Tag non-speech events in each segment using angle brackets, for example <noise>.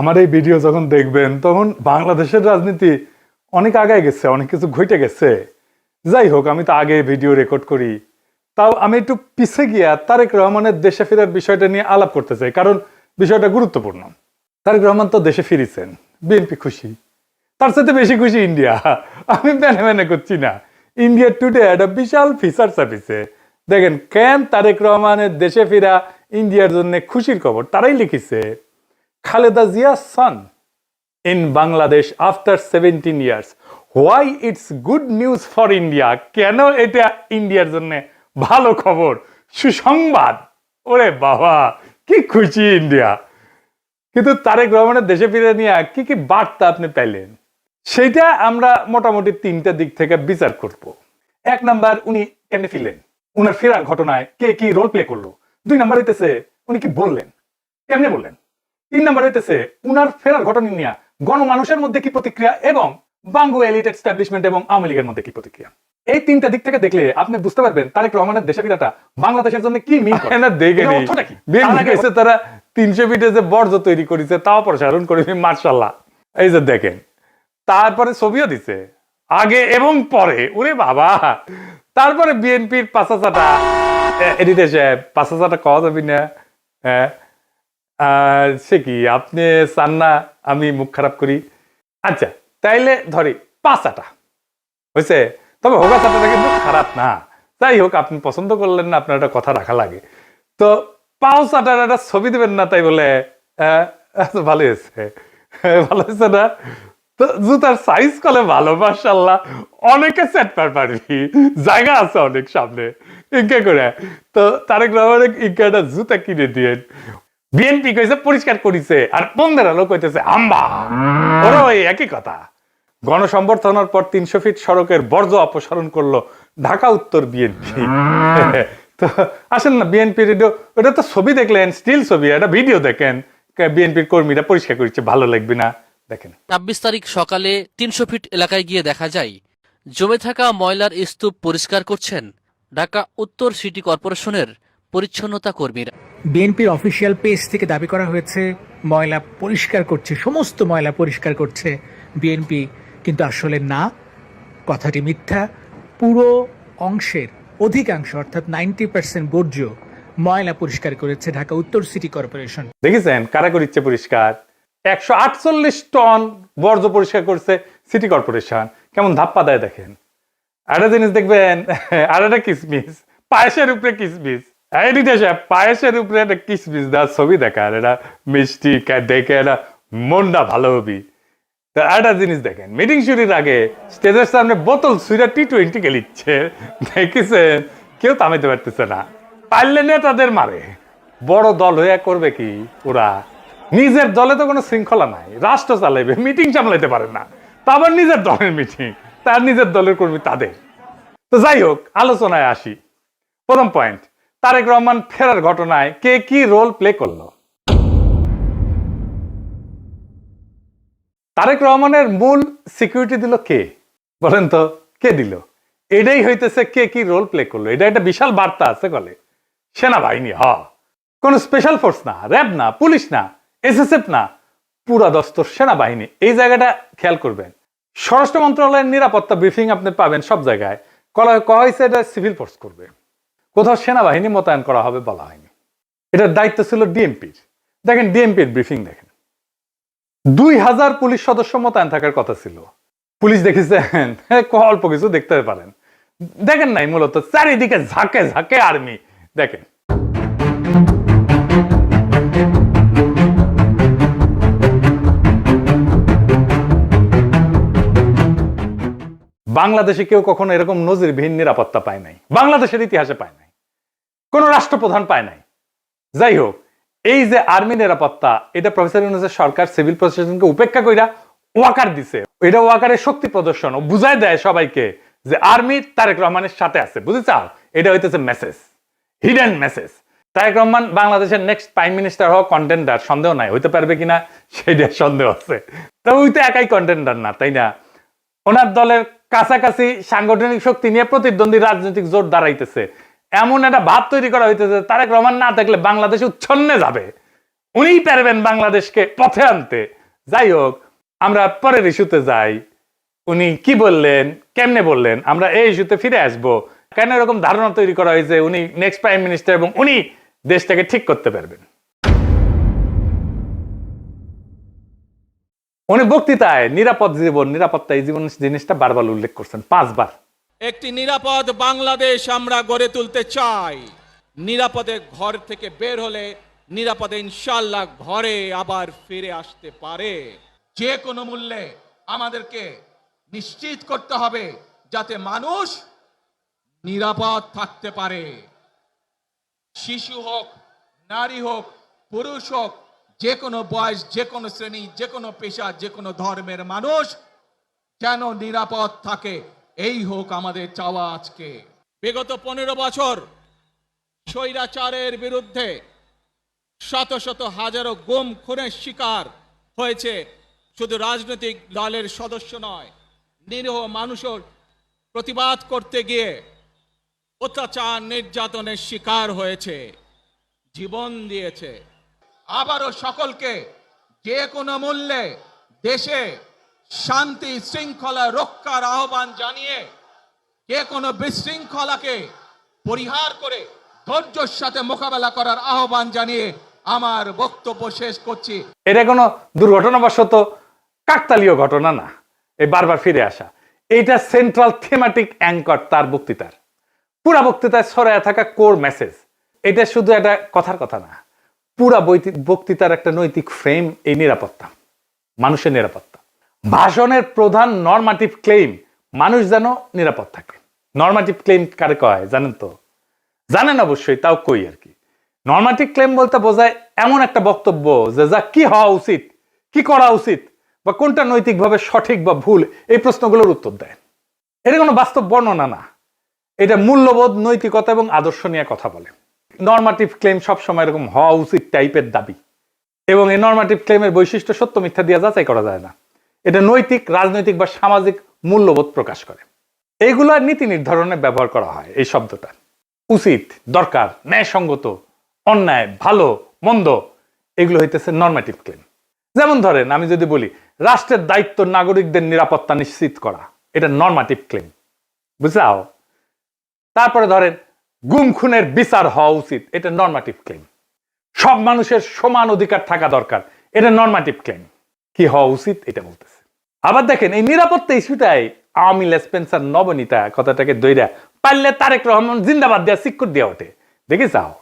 আমার এই ভিডিও যখন দেখবেন, তখন বাংলাদেশের রাজনীতি অনেক আগায় গেছে, অনেক কিছু ঘটে গেছে। যাই হোক, আমি তো আগে ভিডিও রেকর্ড করি। তাও আমি একটু পিছে গিয়া তারেক রহমানের দেশে ফেরার বিষয়টা নিয়ে আলাপ করতে চাই, কারণ বিষয়টা গুরুত্বপূর্ণ। তারেক রহমান তো দেশে ফিরেছেন, বিএনপি খুশি। তার সাথে বেশি খুশি ইন্ডিয়া। আমি মেনে মেনে করছি না। ইন্ডিয়া টুডে একটা বিশাল ফিচার সার্ভিসে দেখেন, কেন তারেক রহমানের দেশে ফেরা ইন্ডিয়ার জন্য খুশির খবর? তারাই লিখেছে। Khaleda Zia son in Bangladesh after seventeen years why it's good news for India কেন এটা ইন্ডিয়ার জন্য ভালো খবর? সুসংবাদ। ওরে বাবা, কি খুশি ইন্ডিয়া কিন্তু তারেক রহমানের দেশে ফিরে নিয়ে কি কি বার্তা আপনি পেলেন সেটা আমরা মোটামুটি তিনটা দিক থেকে বিচার করব। এক নাম্বার, উনি কেমনে ফিরলেন? উনার ফেরার ঘটনায় কে কি রোল প্লে করল? দুই নাম্বার হইতেছে, উনি কি বললেন? কেমনে বললেন? তিন নাম্বার হইতেছে উনার ফেরার ঘটনা নিয়ে। গণমানুষের মধ্যে কি প্রতিক্রিয়া এবং বাঙ্গু এলিট এস্টাবলিশমেন্ট এবং আওয়ামী লীগের মধ্যে কি প্রতিক্রিয়া? এই তিনটা দিক থেকে দেখলে আপনি বুঝতে পারবেন তারেক রহমানের দেশে ফিরাটা বাংলাদেশের জন্য কি মিন না দেখে নেই। অর্থটা কি? বিএনপি তার তিনশো ফিটে যে বর্জ্য তৈরি করেছে তাও প্রসারণ করে মার্শাল্লাহ এই যে দেখেন তারপরে ছবিও দিছে। আগে এবং পরে ওরে বাবা। তারপরে বিএনপির পাঁচাচাটা এডিটে পাঁচাচাটা কওয়া যাবি না। হ্যাঁ সে কি আপনি চান না আমি মুখ খারাপ করি? আচ্ছা তাইলে ধরি পাঁচাটা। হয়েছে তবে হোগা চাটাটা কিন্তু খারাপ না। যাই হোক আপনি পছন্দ করলেন না আপনার একটা কথা রাখা লাগে। তো পাও চাটার একটা ছবি দেবেন না তাই বলে আচ্ছা, ভালো হয়েছে। <laughs> ভালো হয়েছে না? তো জুতার সাইজ কলে ভালো মার্শাল্লাহ অনেকে সেট পার পারবি। জায়গা আছে অনেক সামনে। ইনকে করে। তো তারেক রহমানের ইনকে একটা জুতা কিনে দিয়ে বিএনপি কইছে, পরিষ্কার করিছে, আর পন্দের আলো কইতেছে আম্বা। ওরা ওই একই কথা। গণসম্বর্ধনার পর তিনশো ফিট সড়কের বর্জ্য অপসারণ করল ঢাকা উত্তর বিএনপি <laughs> তো আসেন না বিএনপি রেডিও, ওটা তো ছবি দেখলেন স্টিল ছবি, একটা ভিডিও দেখেন। বিএনপির কর্মীরা পরিষ্কার করেছে, ভালো লাগবে না, দেখেন। ছাব্বিশ তারিখ সকালে তিনশো ফিট এলাকায় গিয়ে দেখা যায়, জমে থাকা ময়লার স্তূপ পরিষ্কার করছেন ঢাকা উত্তর সিটি কর্পোরেশনের পরিচ্ছন্নতা কর্মীরা। বিএনপির অফিসিয়াল পেজ থেকে দাবি করা হয়েছে ময়লা পরিষ্কার করছে সমস্ত ময়লা পরিষ্কার করছে বিএনপি কিন্তু আসলে না কথাটি মিথ্যা। পুরো অংশের অধিকাংশ অর্থাৎ নাইনটি পার্সেন্ট বর্জ্য ময়লা পরিষ্কার করেছে ঢাকা উত্তর সিটি কর্পোরেশন। দেখেছেন? কারা করিচ্ছে পরিষ্কার। একশো আটচল্লিশ টন বর্জ্য পরিষ্কার করছে সিটি কর্পোরেশন। কেমন ধাপ্পা দেয় দেখেন। আরেকটা জিনিস দেখবেন আর একটা কিসমিস পায়েসের উপরে কিসমিস। এদিকে সাহেব পায়েসের উপরে একটা কিসমিস দেওয়ার ছবি দেখার এটা মিষ্টি দেখে এটা মনটা ভালো হবি। তো একটা জিনিস দেখেন মিটিং শুরুর আগে স্টেজের সামনে বোতল সুইরা টি টোয়েন্টি খেলিচ্ছে দেখেছেন, কেউ থামাইতে পারতেছে না। পারলে নেতাদের মারে। বড় দল হয়ে করবে কি ওরা? নিজের দলে তো কোনো শৃঙ্খলা নাই, রাষ্ট্র চালাইবে মিটিং সামলাইতে পারে না। তা আবার নিজের দলের মিটিং তার নিজের দলের কর্মী তাদের। তো যাই হোক, আলোচনায় আসি। প্রথম পয়েন্ট তারেক রহমান ফেরার ঘটনায় কে কি রোল প্লে করল? তারেক রহমানের মূল সিকিউরিটি দিল কে? বলেন তো, কে দিল? এটাই হইতেছে কে কি রোল প্লে করল। এটা একটা বিশাল বার্তা আছে বলে সেনাবাহিনী, হ। কোন স্পেশাল ফোর্স না র্যাব না, পুলিশ না এসএসএফ না, পুরা দস্তর সেনাবাহিনী। এই জায়গাটা খেয়াল করবেন। স্বরাষ্ট্র মন্ত্রণালয়ের নিরাপত্তা ব্রিফিং আপনি পাবেন সব জায়গায়। কলা কয়া হয়েছে এটা সিভিল ফোর্স করবে। কোথাও সেনাবাহিনী মোতায়েন করা হবে বলা হয়নি। এটার দায়িত্ব ছিল ডিএমপির দেখেন ডিএমপির ব্রিফিং দেখেন। দুই হাজার পুলিশ সদস্য মোতায়েন থাকার কথা ছিল। পুলিশ দেখেছেন হ্যাঁ, অল্প কিছু দেখতে পারেন। দেখেন নাই মূলত চারিদিকে ঝাঁকে ঝাঁকে আর্মি দেখেন। বাংলাদেশে কেউ কখনো এরকম নজির নজিরবিহীন নিরাপত্তা পায় নাই। বাংলাদেশের ইতিহাসে পায় নাই। কোন রাষ্ট্রপ্রধান পায় নাই। যাই হোক, এই যে আর্মি নিরাপত্তা, এটা প্রফেসর ইউনুসের সরকার সিভিল প্রশাসনকে উপেক্ষা কইরা ওয়াকার দিছে। এটা ওয়াকারের শক্তি প্রদর্শন, ও বুঝায় দেয় সবাইকে যে আর্মি তারেক রহমানের সাথে আছে। বুঝেছাও এটা হইতেছে message hidden message Tarek Rahman বাংলাদেশের নেক্সট প্রাইম মিনিস্টার হওয়া কন্টেন্ডার সন্দেহ নাই, হইতে পারবে কিনা সেটা সন্দেহ আছে। তা ওই তো একাই কন্টেন্ডার না, তাই না? ওনার দলের কাছাকাছি সাংগঠনিক শক্তি নিয়ে প্রতিদ্বন্দ্বী রাজনৈতিক জোর দাঁড়াইতেছে। এমন একটা ভাব তৈরি করা হইতেছে, তারেক রহমান না থাকলে বাংলাদেশ উচ্ছন্নে যাবে। উনিই পারবেন বাংলাদেশকে পথে আনতে। যাই হোক, আমরা পরের ইস্যুতে যাই। উনি কি বললেন, কেমনে বললেন, আমরা এই ইস্যুতে ফিরে আসব। কেন এরকম ধারণা তৈরি করা হয়েছে উনি নেক্সট প্রাইম মিনিস্টার এবং উনি দেশটাকে ঠিক করতে পারবেন? উনি বক্তৃতায় নিরাপদ জীবন নিরাপত্তা এই জীবন জিনিসটা বারবার উল্লেখ করছেন, পাঁচবার। একটি নিরাপদ বাংলাদেশ আমরা গড়ে তুলতে চাই। নিরাপদে ঘর থেকে বের হলে নিরাপদে ইনশাল্লাহ ঘরে আবার ফিরে আসতে পারে। যে কোনো মূল্যে আমাদেরকে নিশ্চিত করতে হবে যাতে মানুষ নিরাপদ থাকতে পারে। শিশু হোক, নারী হোক, পুরুষ হোক, যে কোনো বয়স, যে কোনো শ্রেণি, যে কোনো পেশা, যে কোনো ধর্মের মানুষ যেন নিরাপদ থাকে। এই হোক আমাদের চাওয়া আজকে। বিগত পনেরো বছর স্বৈরাচারের বিরুদ্ধে শত শত হাজারো গুম খুনের শিকার হয়েছে। শুধু রাজনৈতিক দলের সদস্য নয় নিরীহ মানুষের প্রতিবাদ করতে গিয়ে অত্যাচার নির্যাতনের শিকার হয়েছে জীবন দিয়েছে। আবারও সকলকে যে কোনো মূল্যে দেশে শান্তি, শৃঙ্খলা রক্ষার আহ্বান জানিয়ে যে কোনো বিশৃঙ্খলাকে পরিহার করে ধৈর্যের সাথে মোকাবেলা করার আহ্বান জানিয়ে আমার বক্তব্য শেষ করছি। এটা কোনো দুর্ঘটনাবশত কাকতালীয় ঘটনা না। এই বারবার ফিরে আসা। এইটা সেন্ট্রাল থিমাটিক অ্যাঙ্কর তার বক্তৃতার। পুরা বক্তৃতায় ছড়ায় থাকা কোর মেসেজ এটা শুধু একটা কথার কথা না। পুরা বক্তৃতার একটা নৈতিক ফ্রেম এই নিরাপত্তা। মানুষের নিরাপত্তা। ভাষণের প্রধান নর্মাটিভ ক্লেম মানুষ যেন নিরাপদ থাকে। নর্মাটিভ ক্লেম কারে কয়, জানেন তো? জানেন অবশ্যই, তাও কই আর কি। নর্মাটিভ ক্লেম বলতে বোঝায় এমন একটা বক্তব্য যে যা কি হওয়া উচিত, কি করা উচিত, বা কোনটা নৈতিকভাবে সঠিক বা ভুল, এই প্রশ্নগুলোর উত্তর দেয়। এটা কোনো বাস্তব বর্ণনা না। এটা মূল্যবোধ, নৈতিকতা এবং আদর্শ নিয়ে কথা বলে। নর্মাটিভ ক্লেম সবসময় এরকম হওয়া উচিত টাইপের দাবি। এবং এই নর্মাটিভ ক্লেমের বৈশিষ্ট্য সত্য মিথ্যা দিয়ে যাচাই করা যায় না। এটা নৈতিক, রাজনৈতিক বা সামাজিক মূল্যবোধ প্রকাশ করে। এইগুলো নীতি নির্ধারণে ব্যবহার করা হয় এই শব্দটা। উচিত, দরকার, ন্যায়সঙ্গত, অন্যায়, ভালো, মন্দ, এগুলো হইতেছে নর্মাটিভ ক্লেম যেমন ধরেন, আমি যদি বলি, রাষ্ট্রের দায়িত্ব নাগরিকদের নিরাপত্তা নিশ্চিত করা, এটা নর্মাটিভ ক্লেম বুঝলাও? তারপরে ধরেন গুম খুনের বিচার হওয়া উচিত, এটা নর্মাটিভ ক্লেম সব মানুষের সমান অধিকার থাকা দরকার, এটা নর্মাটিভ ক্লেম কি হওয়া উচিত? এটা বলতেছে। আবার দেখেন, এই নিরাপত্তা ইস্যুটাই আওয়ামী লেসপেন্সার নবনীতা কথাটাকে দইরা পারলে তারেক রহমান জিন্দাবাদ দেওয়া সিক্কুর দেওয়া ওঠে। দেখে যাও,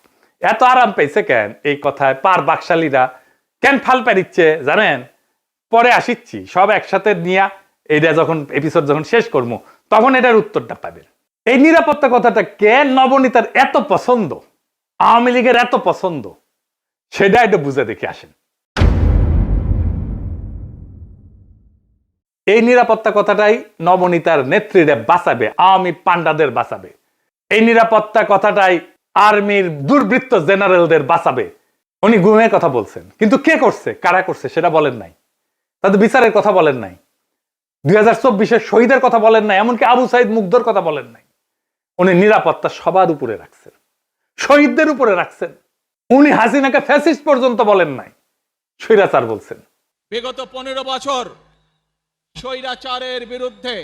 এত আরাম পেয়েছে কেন এই কথায়? পার বাকশালীরা কেন ফাল পারিচ্ছে জানেন? পরে আসিচ্ছি, সব একসাথে নিয়া এইটা যখন এপিসোড যখন শেষ করব তখন এটার উত্তরটা পাবেন। এই নিরাপত্তা কথাটা কেন নবনীতার এত পছন্দ? আওয়ামী লীগের এত পছন্দ? সেটা এটা বুঝে দেখে আসেন। এই নিরাপত্তা কথাটাই নবনীতার নেত্রীরা বাঁচাবে, আওয়ামী পান্ডাদের বাঁচাবে। এই নিরাপত্তা কথাটাই আর্মির দুর্বৃত্ত জেনারেলদের বাঁচাবে। উনি গুমের কথা বলছেন। কিন্তু কে করছে? কারা করছে? সেটা বলেন নাই। তাদের বিচারের কথা বলেন নাই। দুই হাজার চব্বিশের শহীদের কথা বলেন নাই, এমনকি আবু সাইদ মুগ্ধর কথা বলেন নাই। উনি নিরাপত্তা সবার উপরে রাখছেন। শহীদদের উপরে রাখছেন। উনি হাসিনাকে ফ্যাসিস্ট পর্যন্ত বলেন নাই। স্বৈরাচার বলছেন। বিগত পনেরো বছর স্বৈরাচারের বিরুদ্ধে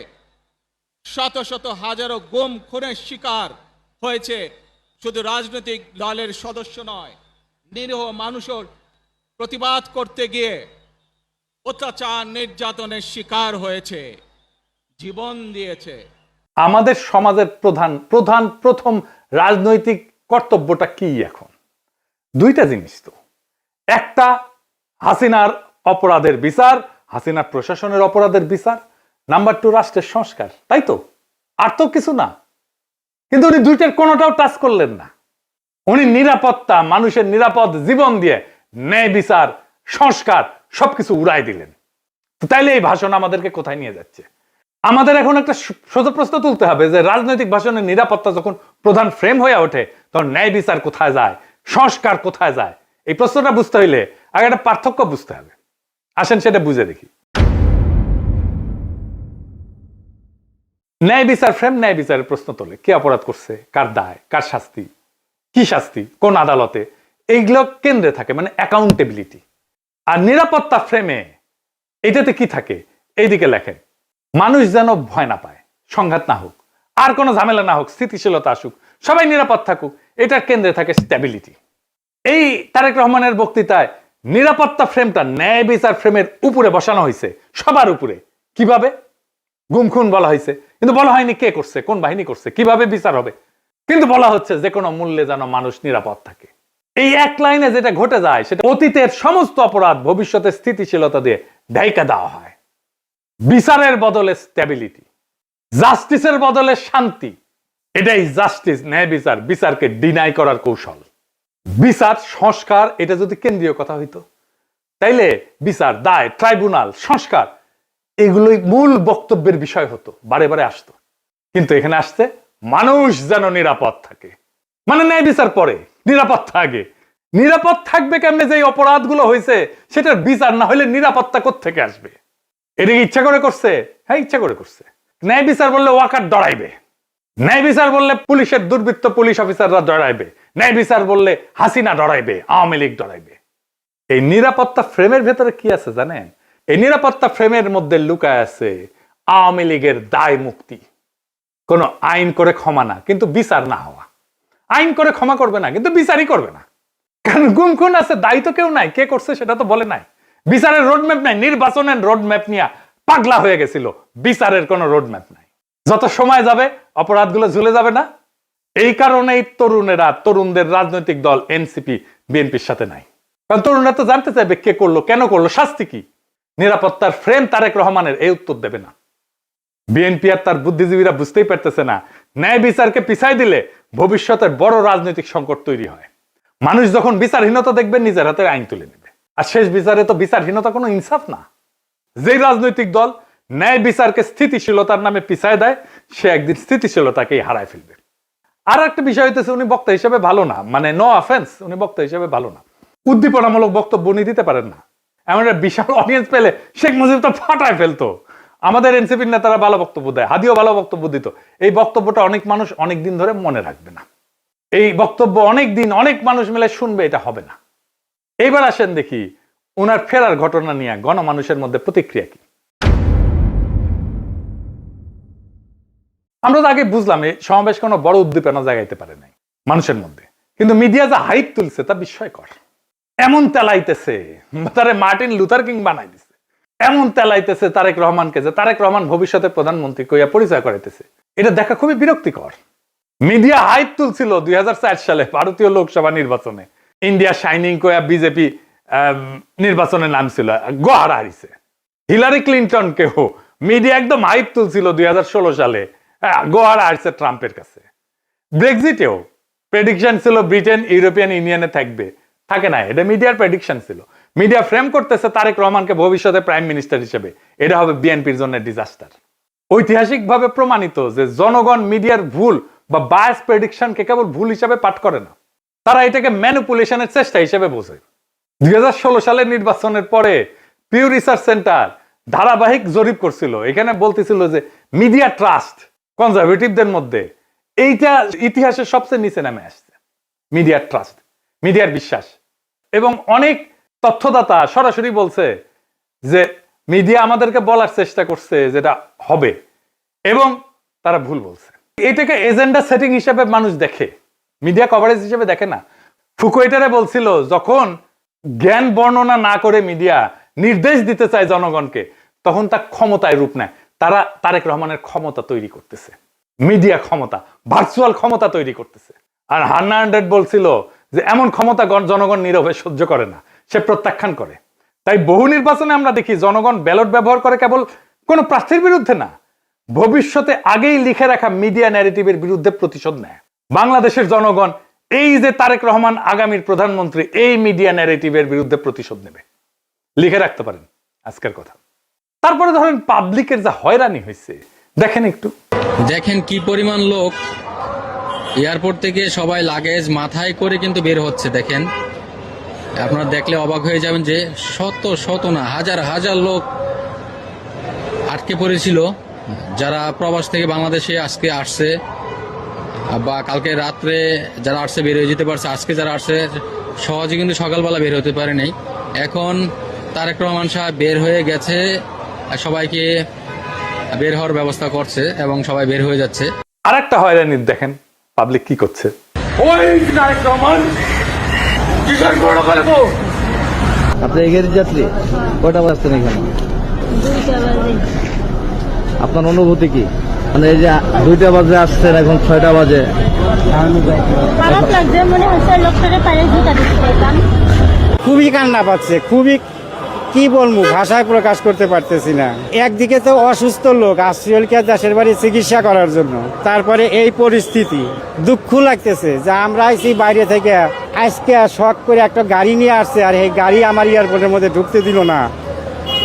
শত শত হাজারো গুম, খুনের শিকার হয়েছে। শুধু রাজনৈতিক দলের সদস্য নয়, নিরীহ মানুষের প্রতিবাদ করতে গিয়ে অত্যাচার নির্যাতনের শিকার হয়েছে, জীবন দিয়েছে। আমাদের সমাজের প্রধান প্রধান, প্রথম রাজনৈতিক কর্তব্যটা কি এখন? দুইটা জিনিস তো। একটা, হাসিনার অপরাধের বিচার হাসিনার প্রশাসনের অপরাধের বিচার, নাম্বার টু রাষ্ট্রের সংস্কার, তাই তো? আর তো কিছু না। কিন্তু উনি দুইটার কোনোটাও টাচ করলেন না। উনি নিরাপত্তা, মানুষের নিরাপদ জীবন দিয়ে ন্যায় বিচার, সংস্কার সবকিছু উড়াই দিলেন। তো তাইলে এই ভাষণ আমাদেরকে কোথায় নিয়ে যাচ্ছে? আমাদের এখন একটা সোজা প্রশ্ন তুলতে হবে যে রাজনৈতিক ভাষণের নিরাপত্তা যখন প্রধান ফ্রেম হয়ে ওঠে, তখন ন্যায় বিচার কোথায় যায়? সংস্কার কোথায় যায়? এই প্রশ্নটা বুঝতে হইলে আগে একটা পার্থক্য বুঝতে হবে। আসেন সেটা বুঝে দেখি। ন্যায় বিচার ফ্রেম, ন্যায় বিচারের প্রশ্ন তোলে। কে অপরাধ করছে? কার দায়? কার শাস্তি? কি শাস্তি? কোন আদালতে? এইগুলো কেন্দ্রে থাকে মানে অ্যাকাউন্টেবিলিটি আর নিরাপত্তা ফ্রেমে এটাতে কি থাকে? এইদিকে লেখেন, মানুষ যেন ভয় না পায়, সংঘাত না হোক, আর কোনো ঝামেলা না হোক, স্থিতিশীলতা আসুক, সবাই নিরাপদ থাকুক, এটার কেন্দ্রে থাকে স্ট্যাবিলিটি এই তারেক রহমানের বক্তৃতায় নিরাপত্তা ফ্রেমটা ন্যায় বিচার ফ্রেমের উপরে বসানো হয়েছে, সবার উপরে। কীভাবে? গুমখুন বলা হয়েছে। কিন্তু বলা হয়নি কে করছে, কোন বাহিনী করছে, কীভাবে বিচার হবে? কিন্তু বলা হচ্ছে যে কোনো মূল্যে যেন মানুষ নিরাপদ থাকে। এই এক লাইনে যেটা ঘটে যায়, সেটা অতীতের সমস্ত অপরাধ ভবিষ্যতে স্থিতিশীলতা দিয়ে ঢাইকা দেওয়া হয়। বিচারের বদলে স্ট্যাবিলিটি জাস্টিসের বদলে শান্তি। এটাই জাস্টিস ন্যায় বিচার, বিচারকে ডিনাই করার কৌশল। বিচার, সংস্কার, এটা যদি কেন্দ্রীয় কথা হইতো। তাইলে বিচার, দায়, ট্রাইব্যুনাল, সংস্কার, এগুলোই মূল বক্তব্যের বিষয় হতো, বারে বারে আসতো। কিন্তু এখানে আসছে, মানুষ যেন নিরাপদ থাকে। মানে ন্যায় বিচার পরে নিরাপত্তা আগে নিরাপদ থাকবে কেমনে যে অপরাধগুলো হয়েছে সেটার বিচার না হলে নিরাপত্তা থেকে আসবে? এটা ইচ্ছা করে করছে? হ্যাঁ ইচ্ছা করে করছে। ন্যায় বিচার বললে ওয়াকার দড়াইবে। ন্যায় বিচার বললে পুলিশের দুর্বৃত্ত পুলিশ অফিসাররা ডরাইবে ন্যায় বিচার বললে হাসিনা ডরাইবে, আওয়ামী লীগ ডরাইবে। এই নিরাপত্তা ফ্রেমের ভেতরে কি আছে জানেন? এই নিরাপত্তা ফ্রেমের মধ্যে লুকায় আছে আওয়ামী লীগের দায় মুক্তি। কোনো আইন করে ক্ষমা না, কিন্তু বিচার না হওয়া। আইন করে ক্ষমা করবে না, কিন্তু বিচারই করবে না। কারণ গুম খুন আছে, দায়ী তো কেউ নাই, কে করছে সেটা তো বলে নাই। বিচারের রোডম্যাপ নাই, নির্বাচনের রোডম্যাপ নিয়ে পাগলা হয়ে গেছিল, বিচারের কোনো রোডম্যাপ নাই। যত সময় যাবে, অপরাধগুলো ঝুলে যাবে না এই কারণেই তরুণেরা, তরুণদের রাজনৈতিক দল এনসিপি বিএনপির সাথে নাই। কারণ তরুণরা তো জানতে চাইবে কে করল, কেন করল, শাস্তি কি? নিরাপত্তার ফ্রেম তারেক রহমানের, এই উত্তর দেবে না। বিএনপি আর তার বুদ্ধিজীবীরা বুঝতেই পারতেছে না, ন্যায় বিচারকে পিছাই দিলে ভবিষ্যতের বড় রাজনৈতিক সংকট তৈরি হয়। মানুষ যখন বিচারহীনতা দেখবে, নিজের হাতে আইন তুলে নেবে। আর শেষ বিচারে তো বিচারহীনতা কোনো ইনসাফ না। যেই রাজনৈতিক দল ন্যায় বিচারকে স্থিতিশীলতার নামে পিছায় দেয়, সে একদিন স্থিতিশীলতাকেই হারায় ফেলবে। আর একটা বিষয় হইতেছে, উনি বক্তা হিসেবে ভালো না। মানে নো অফেন্স উনি বক্তা হিসেবে ভালো না। উদ্দীপনামূলক বক্তব্য উনি দিতে পারেন না। এমন একটা বিশাল অডিয়েন্স পেলে শেখ মুজিব তো ফাটায় ফেলতো। আমাদের এনসিপির নেতারা ভালো বক্তব্য দেয়, হাদিও ভালো বক্তব্য দিত। এই বক্তব্যটা অনেক মানুষ অনেক দিন ধরে মনে রাখবে না। এই বক্তব্য অনেক দিন অনেক মানুষ মিলে শুনবে, এটা হবে না। এইবার আসেন দেখি ওনার ফেরার ঘটনা নিয়ে গণমানুষের মধ্যে প্রতিক্রিয়া কি? আমরা তো আগে বুঝলাম, এই সমাবেশ কোনো বড় উদ্দীপনা জাগাইতে পারে নাই, মানুষের মধ্যে। কিন্তু মিডিয়া যা হাইপ তুলছে তা বিস্ময়কর। এমন তেলাইতেছে, তারে মার্টিন লুথার কিং বানাই দিছে। এমন তেলাইতেছে তারেক রহমানকে যে তারেক রহমান ভবিষ্যতে প্রধানমন্ত্রী কইয়া পরিচয় করাইতেছে। এটা দেখা খুবই বিরক্তিকর। মিডিয়া হাইপ তুলছিল দুই সালে ভারতীয় লোকসভা নির্বাচনে। ইন্ডিয়া শাইনিং কয়া বিজেপি নির্বাচনে নামছিল, গোহারা হারিছে। হিলারি ক্লিন্টন কেউ মিডিয়া একদম হাইপ তুলছিল দুই হাজার ষোলো সালে। গোহারা হারছে ট্রাম্পের কাছে। ব্রেক্সিটেও প্রেডিকশন ছিল ব্রিটেন, ইউরোপিয়ান ইউনিয়নে থাকবে। থাকে না, এটা মিডিয়ার প্রেডিকশন ছিল। মিডিয়া ফ্রেম করতেছে তারেক রহমানকে ভবিষ্যতে প্রাইম মিনিস্টার হিসেবে। এটা হবে বিএনপির জন্য ডিজাস্টার ঐতিহাসিকভাবে প্রমাণিত যে জনগণ মিডিয়ার ভুল বা বায়াস প্রেডিকশনকে কেবল ভুল হিসাবে পাঠ করে না। তারা এটাকে ম্যানুপুলেশনের চেষ্টা হিসেবে বোঝে। দুই হাজার ষোলো সালের নির্বাচনের পরে পিউ রিসার্চ সেন্টার ধারাবাহিক জরিপ করছিল। এখানে বলতেছিল যে মিডিয়া ট্রাস্ট কনজারভেটিভদের মধ্যে, এইটা ইতিহাসের সবচেয়ে নিচে নামে আসছে মিডিয়ার ট্রাস্ট মিডিয়ার বিশ্বাস। এবং অনেক তথ্যদাতা সরাসরি বলছে যে মিডিয়া আমাদেরকে বলার চেষ্টা করছে যেটা হবে, এবং তারা ভুল বলছে। এটাকে এজেন্ডা সেটিং হিসেবে মানুষ দেখে মিডিয়া কভারেজ হিসেবে দেখে না। ফুকুয়েটারে বলছিল, যখন জ্ঞান বর্ণনা না করে মিডিয়া নির্দেশ দিতে চায় জনগণকে, তখন তা ক্ষমতায় রূপ নেয়। তারা তারেক রহমানের ক্ষমতা তৈরি করতেছে। মিডিয়া ক্ষমতা ভার্চুয়াল ক্ষমতা তৈরি করতেছে। আর হান্না হান্ড্রেড বলছিল যে, এমন ক্ষমতা জনগণ নীরবে সহ্য করে না, সে প্রত্যাখ্যান করে। তাই বহু নির্বাচনে আমরা দেখি জনগণ ব্যালট ব্যবহার করে কেবল কোনো প্রার্থীর বিরুদ্ধে না, ভবিষ্যতে আগেই লিখে রাখা মিডিয়া ন্যারেটিভের বিরুদ্ধে প্রতিশোধ নেয়। বাংলাদেশের জনগণ এই যে তারেক রহমান আগামীর প্রধানমন্ত্রী, এই মিডিয়া ন্যারেটিভের বিরুদ্ধে প্রতিশোধ নেবে। লিখে রাখতে পারেন আজকের কথা। তারপরে ধরেন পাবলিকের যা হয়রানি হয়েছে, দেখেন একটু। দেখেন কি পরিমাণ লোক, এয়ারপোর্ট থেকে সবাই লাগেজ মাথায় করে কিন্তু বের হচ্ছে, দেখেন। আপনারা দেখলে অবাক হয়ে যাবেন যে শত শত না, হাজার হাজার লোক আটকে পড়েছিল। যারা প্রবাস থেকে বাংলাদেশে আজকে আসছে, বা কালকে রাত্রে যারা আসছে বের হয়ে যেতে পারছে, আজকে যারা আসছে, সহজে কিন্তু সকালবেলা বের হতে পারে নাই এখন তারেক রহমান সাহেব বের হয়ে গেছে সবাইকে বের হওয়ার ব্যবস্থা করছে এবং সবাই বের হয়ে যাচ্ছে। আর একটা হয়রানি দেখেন পাবলিক কি করছে? আপনি এগের যাত্রী? কয়টা বাজছেন এখানে? আপনার অনুভূতি কি? মানে এই যে দুইটা বাজে আসছেন এখন ছয়টা বাজে। খারাপ লাগছে মনে হচ্ছে লোকটাকে পায়ে ঢুকা দিতে খুবই কান্না পাচ্ছে খুবই কি বলব ভাষায় প্রকাশ করতে পারতেছি না। একদিকে তো অসুস্থ লোক আসছিলকে দেশের বাড়ি চিকিৎসা করার জন্য। তারপরে এই পরিস্থিতি। দুঃখ লাগতেছে যে আমরা আইছি বাইরে থেকে। আজকে শখ করে একটা গাড়ি নিয়ে আসছে আর এই গাড়ি আমার এয়ারপোর্টের মধ্যে ঢুকতে দিল না।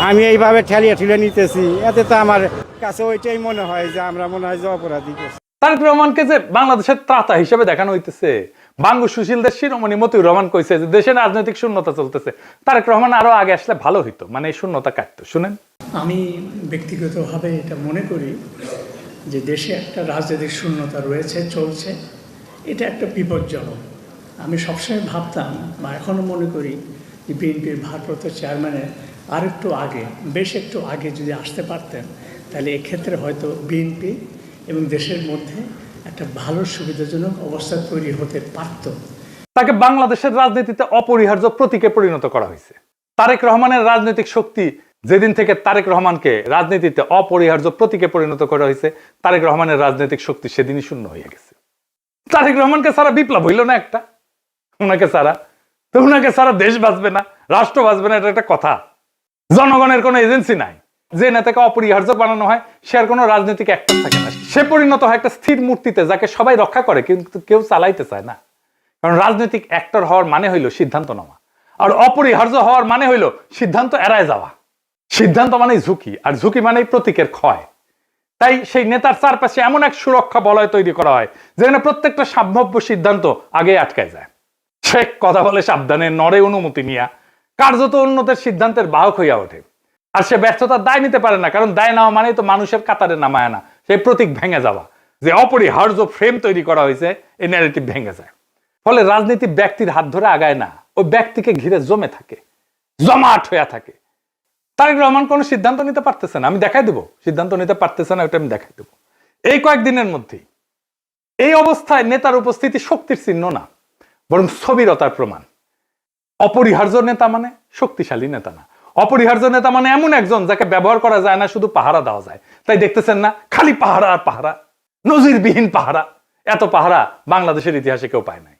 আমি এইভাবে ঠেলিয়ে ঠেলে নিতেছি। এতে তো আমার কাছে ওইটাই মনে হয় যে আমরা মনে হয় যে অপরাধী তারেক রহমানকে যে বাংলাদেশের ত্রাতা হিসেবে দেখানো হইতেছে বাঙ্গু সুশীলদের শিরোমণি মতিউর রহমান কইছে যে দেশে রাজনৈতিক শূন্যতা চলতেছে। তারেক রহমান আরও আগে আসলে ভালো হইতো মানে এই শূন্যতা কাটতো। শুনেন। আমি ব্যক্তিগতভাবে এটা মনে করি যে দেশে একটা রাজনৈতিক শূন্যতা রয়েছে, চলছে। এটা একটা বিপজ্জনক। আমি সবসময় ভাবতাম বা এখনও মনে করি যে বিএনপির ভারপ্রাপ্ত চেয়ারম্যানের আর একটু আগে, বেশ একটু আগে যদি আসতে পারতেন, তাহলে এক্ষেত্রে হয়তো বিএনপি এবং দেশের মধ্যে একটা ভালো সুবিধাজনক অবস্থা তৈরি হতে পারতো। তাকে বাংলাদেশের রাজনীতিতে অপরিহার্য প্রতীকে পরিণত করা হয়েছে। তারেক রহমানের রাজনৈতিক শক্তি যেদিন থেকে তারেক রহমানকে রাজনীতিতে অপরিহার্য প্রতীকে পরিণত করা হয়েছে, তারেক রহমানের রাজনৈতিক শক্তি সেদিনই শূন্য হয়ে গেছে। তারেক রহমানকে সারা বিপ্লব হইল না একটা। ওনাকে সারা তো ওনাকে সারা দেশ বাঁচবে না, রাষ্ট্র বাঁচবে না, এটা একটা কথা। জনগণের কোনো এজেন্সি নাই। যে নেতাকে অপরিহার্য বানানো হয়, সে আর কোনো রাজনৈতিক অ্যাক্টর থাকে না। সে পরিণত হয় একটা স্থির মূর্তিতে, যাকে সবাই রক্ষা করে, কিন্তু কেউ চালাইতে চায় না। কারণ রাজনৈতিক অ্যাক্টর হওয়ার মানে হইল সিদ্ধান্ত নেওয়া। আর অপরিহার্য হওয়ার মানে হইল সিদ্ধান্ত এড়ায় যাওয়া। সিদ্ধান্ত মানেই ঝুঁকি, আর ঝুঁকি মানেই প্রতীকের ক্ষয়। তাই সেই নেতার চারপাশে এমন এক সুরক্ষা বলয় তৈরি করা হয়, যেখানে প্রত্যেকটা সম্ভাব্য সিদ্ধান্ত আগে আটকায় যায়। সে কথা বলে সাবধানে নরে অনুমতি নিয়া, কার্যত অন্যদের সিদ্ধান্তের বাহক হইয়া ওঠে। আর সে ব্যর্থতার দায় নিতে পারে না, কারণ দায় নেওয়া মানেই তো মানুষের কাতারে নামায় না। সেই প্রতীক ভেঙে যাওয়া, যে অপরিহার্য ফ্রেম তৈরি করা হয়েছে, এই ন্যারেটিভ ভেঙে যায়। ফলে রাজনীতি ব্যক্তির হাত ধরে আগায় না ওই ব্যক্তিকে ঘিরে জমে থাকে, জমাট হয়ে থাকে। তারেক রহমান কোনো সিদ্ধান্ত নিতে পারতেছে না, আমি দেখাই দেবো, সিদ্ধান্ত নিতে পারতেছে না, ওটা আমি দেখাই দেবো। এই কয়েকদিনের মধ্যেই, এই অবস্থায় নেতার উপস্থিতি শক্তির চিহ্ন না, বরং স্থবিরতার প্রমাণ। অপরিহার্য নেতা মানে শক্তিশালী নেতা না। অপরিহার্য নেতা মানে এমন একজন যাকে ব্যবহার করা যায় না, শুধু পাহারা দেওয়া যায়। তাই দেখতেছেন না, খালি পাহারা আর পাহারা, নজিরবিহীন পাহারা, এত পাহারা বাংলাদেশের ইতিহাসে কেউ পায় নাই।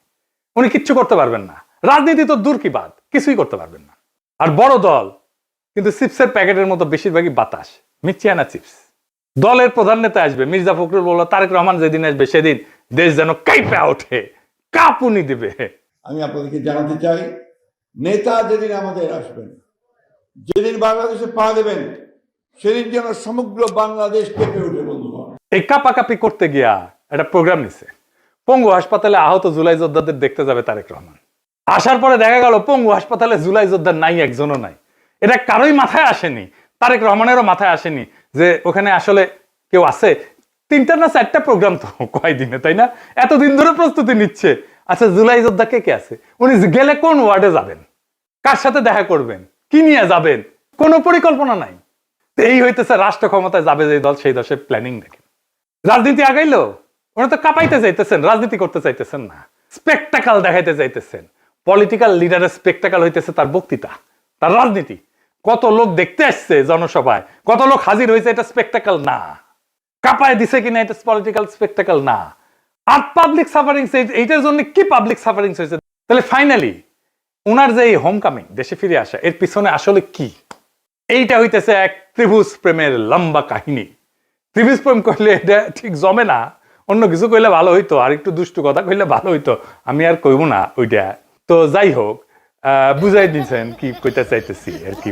উনি কিচ্ছু করতে পারবেন না। রাজনীতি তো দূর কি বাদ কিছুই করতে পারবেন না। আর বড় দল, কিন্তু চিপসের প্যাকেটের মতো বেশিরভাগই বাতাস মিচিয়ানা চিপস। দলের প্রধান নেতা আসবে, মির্জা ফখরুল বলল, তারেক রহমান যেদিন আসবে, সেদিন দেশ যেন কাইপা ওঠে, কাপুনি দিবে। আমি আপনাদেরকে জানাতে চাই, নেতা যেদিন আমাদের আসবেন যেদিন বাংলাদেশে পা দেবেন, সেদিন যেন সমগ্র বাংলাদেশ কেঁপে ওঠে, বন্ধুগণ। এই কাপাকাপি করতে গিয়া একটা প্রোগ্রাম নিছে। পঙ্গু হাসপাতালে আহত জুলাই যোদ্ধাদের দেখতে যাবে তারেক রহমান। আসার পরে দেখা গেল পঙ্গু হাসপাতালে জুলাই যোদ্ধার নাই, একজনও নাই। এটা কারোই মাথায় আসেনি। তারেক রহমানেরও মাথায় আসেনি যে ওখানে আসলে কেউ আছে। তিনটা না চারটা প্রোগ্রাম তো কয়দিনে তাই না? এতদিন ধরে প্রস্তুতি নিচ্ছে। আচ্ছা জুলাই যোদ্ধা কে কে আছে? উনি গেলে কোন ওয়ার্ডে যাবেন? কার সাথে দেখা করবেন? কি নিয়ে যাবেন? কোনো পরিকল্পনা নাই। এই হইতেছে রাষ্ট্র ক্ষমতায় যাবে যে দল, সেই দশের প্ল্যানিং দেখেন রাজনীতি আগাইলো, ওরা তো কাঁপাইতে চাইতেছেন রাজনীতি করতে চাইতেছেন না। স্পেকটাকাল দেখাইতে চাইতেছেন পলিটিক্যাল লিডারের স্পেকটাকাল হইতেছে তার বক্তৃতা, তার রাজনীতি। কত লোক দেখতে আসছে জনসভায়, কত লোক হাজির হয়েছে এটা স্পেকটাকাল না। কাঁপায় দিছে কিনা এটা পলিটিক্যাল স্পেকটাকাল না। আর পাবলিক সাফারিংস এইটার জন্য কি পাবলিক সাফারিংস হয়েছে তাহলে ফাইনালি ওনার যে এই হোম কামিং দেশে ফিরে আসা, এর পিছনে আসলে কি? এইটা হইতেছে এক ত্রিভুজ প্রেমের লম্বা কাহিনী। ত্রিভুজ প্রেম করলে এটা ঠিক জমে না, অন্য কিছু কইলে ভালো হইতো, আর একটু দুষ্টু কথা কইলে ভালো হইতো, আমি আর কইব না ওইটা। তো যাই হোক বুঝাই দিয়েছেন কি কইতে চাইতেছি আর কি